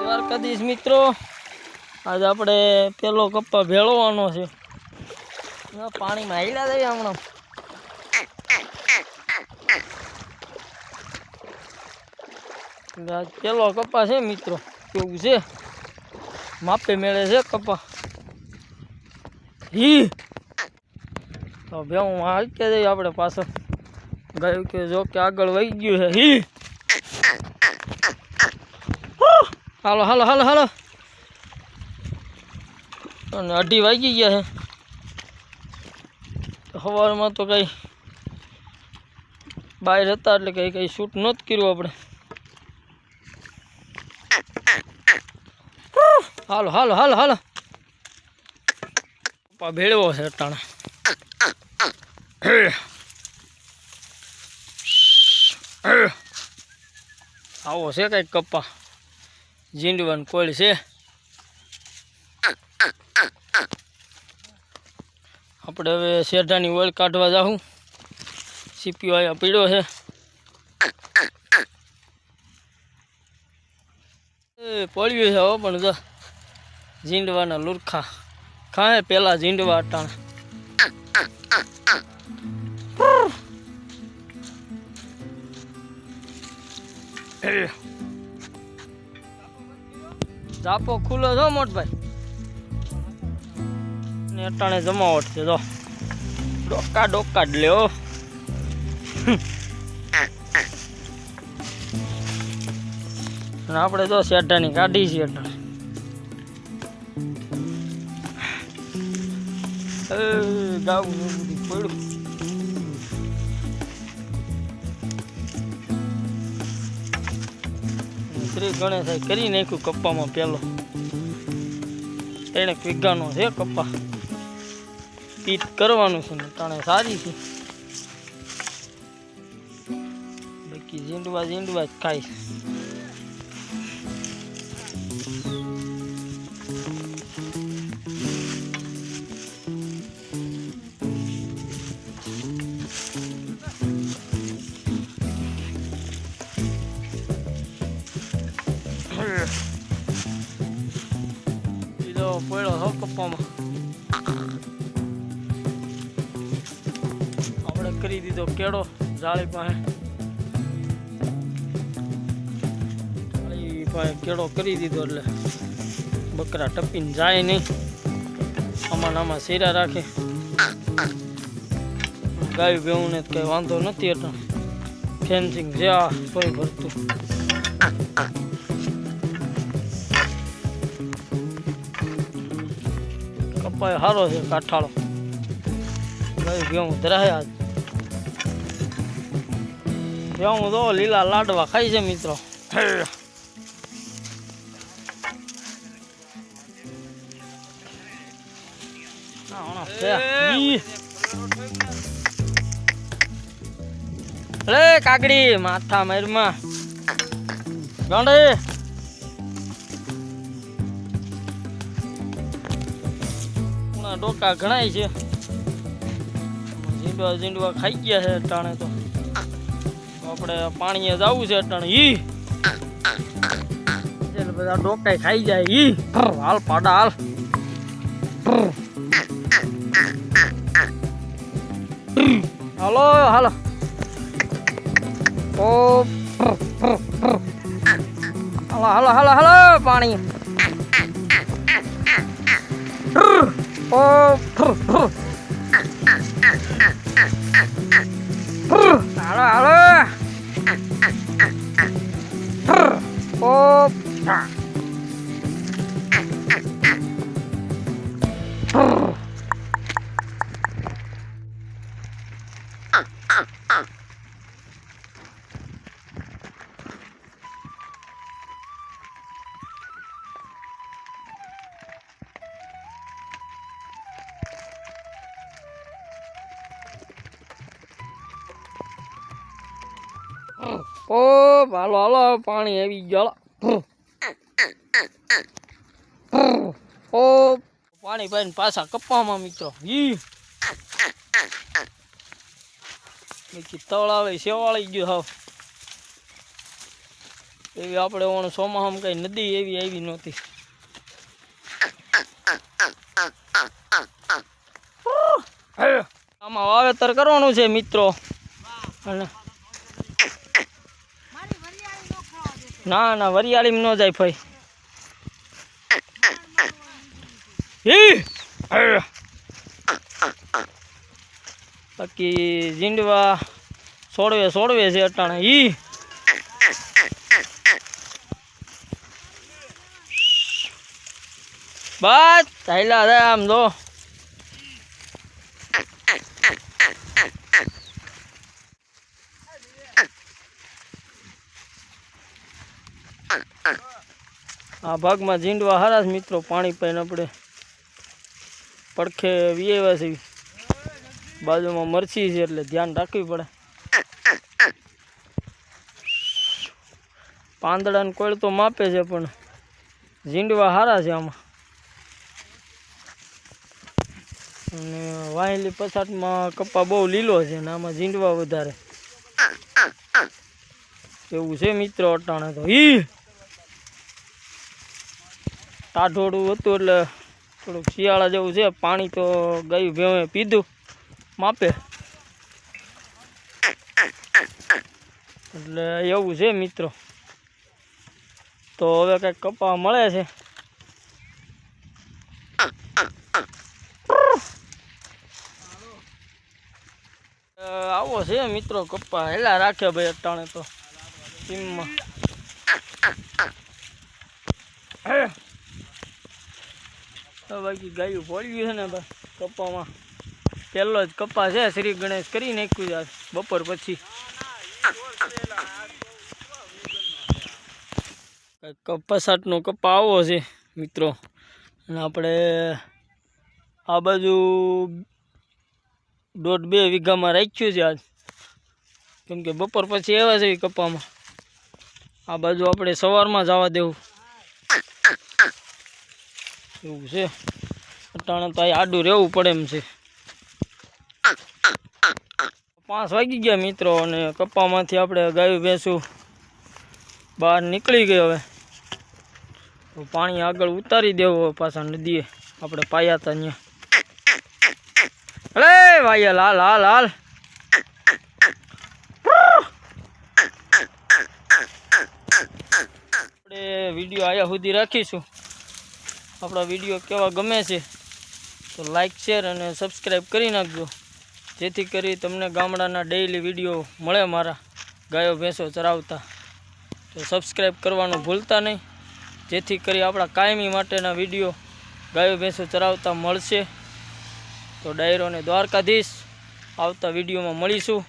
દ્વારકાધીશ મિત્રો. આજે આપણે પેલો કપ્પા ભેળવવાનો છે. પાણીમાં હેલા દઈએ હમણાં. પેલો કપ્પા છે મિત્રો. કેવું છે? માપે મેળે છે કપ્પા. હી તો ભેવું હાલકે જઈએ આપણે પાછળ ગયું કે જો કે આગળ વહી ગયું છે. હી. હાલો હાલો હાલો હાલો. અને અઢી વાગી ગયા છે. સવારમાં તો કંઈ બહાર હતા એટલે કંઈ કંઈ શૂટ નહોતું કર્યું આપણે. હાલો હાલો હાલો હાલો. ભેળવો છે અટાણે. આવો છે કંઈક કપ્પા. જીંડવન કોળ છે. આપણે હવે શેઢાની ઓળ કાઢવા જાઉં સીપીઓ અહીંયા પીડ્યો છે. પડ્યું છે હો પણ જો જીંડવાના લુરખા. ખાય પેલા જીંડવા અટાણે. જાપો ખુલ્લો છો મોટભાઈ. ને અટાણે જમાવટ છે, જો. ડોકા ડોકા જ લ્યો. આપણે તો શેઠાની કાઢી છે અટાણે. ગાવું પડ્યું. શ્રી ગણેશાઈ કરી નાખ્યું કપ્પામાં પેલો એને વીઘાનો છે કપ્પા. પીત કરવાનું છે ને તાણે સારી છે. બાકી ઝીંડવા ઝીંડવા જ ખાય બીજો પડ્યો હો કપ્પામાં આપણે કરી દીધો કેળો જાળી પાસે પાસે કેળો કરી દીધો એટલે બકરા ટપીને જાય નહીં આમાં આમાં શીરા રાખે ગાય ભેવું કઈ વાંધો નથી એટલે ફેન્સિંગ જ્યાં કોઈ ભરતું કપાય સારો છે કાઠાળો. ગાય ધરાય આજ. ભેવું તો લીલા લાડવા ખાઈ છે મિત્રો. કાગડી માથા મારમાં ગાંડે. ડોકા ઘણાય છે. ઝીંડવા ઝીંડવા ખાઈ ગયા છે અટાણે તો. આપણે પાણીએ જવું છે અટાણે. ઈ. બધા ડોકા ખાઈ જાય. ઈ. હાલ પાડા, હાલ. હાલો હાલો. ઓ હાલો હાલો હાલો હાલો, પાણી. ઓ હાલો હાલો ઓ ઓ હાલો હાલો, પાણી આવી ગયો ઓ, પાણી પાઈને પાછા કપ્પામાં મિત્રો ઈ. તળાવે શેવાળી ગયું હાવ. એવી આપણે ઓણ સોમાહમ કઈ નદી એવી આવી નહોતી. આમાં વાવેતર કરવાનું છે, મિત્રો. અને ના ના, વરિયાળીમાં ન જાય ભાઈ! બાકી જીંડવા સોડવે સોડવે છે અટાણે. ઈ! બસ છે આમ જો. આ ભાગમાં જીંડવા હારા મિત્રો, પાણી પાઈને આપણે પડખે વિયેવા છે. બાજુમાં મરચી છે એટલે ધ્યાન રાખવી પડે. પાંદડાને કોળ તો માપે છે, પણ જીંડવા હારા છે આમાં. અને વાહેલી પછાટમાં કપ્પા બહુ લીલો છે ને આમાં જીંડવા વધારે. એવું છે મિત્રો અટાણે તો. ઈ! ટાઢોળું હતું એટલે થોડુંક શિયાળા જેવું છે. પાણી તો ગાયું ભેવે પીધું. માપે. એટલે એવું છે મિત્રો. તો હવે કંઈક કપા મળે છે. આવો છે મિત્રો કપ્પા હેલા રાખે ભાઈ અટાણે તો. ટીમમાં બાકી ગાયું પડ્યું છે ને ભાઈ કપ્પામાં પહેલો જ કપ્પા છે, શ્રી ગણેશ કરી નાખ્યું છે બપોર પછી. કંઈક પસાટનો કપ્પા આવો છે, મિત્રો. અને આપણે આ બાજુ દોઢ બે વીઘામાં રાખ્યું છે આજ. કેમ કે બપોર પછી આવ્યા છે કપ્પામાં આ બાજુ આપણે સવારમાં જવા દેવું. એવું છે. અટાણે તો આડું રહેવું પડે એમ છે. પાંચ વાગી ગયા મિત્રો અને કપ્પામાંથી આપણે ગાયું ભેંસું બહાર નીકળી ગઈ હવે. તો પાણી આગળ ઉતારી દેવું પાછા નદીએ. આપણે પાયા હતા અહીંયા અરે ભાઈ લાલ હાલ હાલ આપણે વીડિયો આયા સુધી રાખીશું. આપણા વીડિયો કેવા ગમે છે, તો લાઇક શેર અને સબસ્ક્રાઈબ કરી નાખજો. જેથી કરી તમને ગામડાના ડેઈલી વીડિયો મળે મારા ગાયો, ભેંસો ચરાવતા. તો સબસ્ક્રાઈબ કરવાનું ભૂલતા નહીં. જેથી કરી આપણા કાયમી માટેના વીડિયો ગાયો, ભેંસો ચરાવતા મળશે. તો ડાયરોને દ્વારકાધીશ આવતા વિડીયોમાં મળીશું.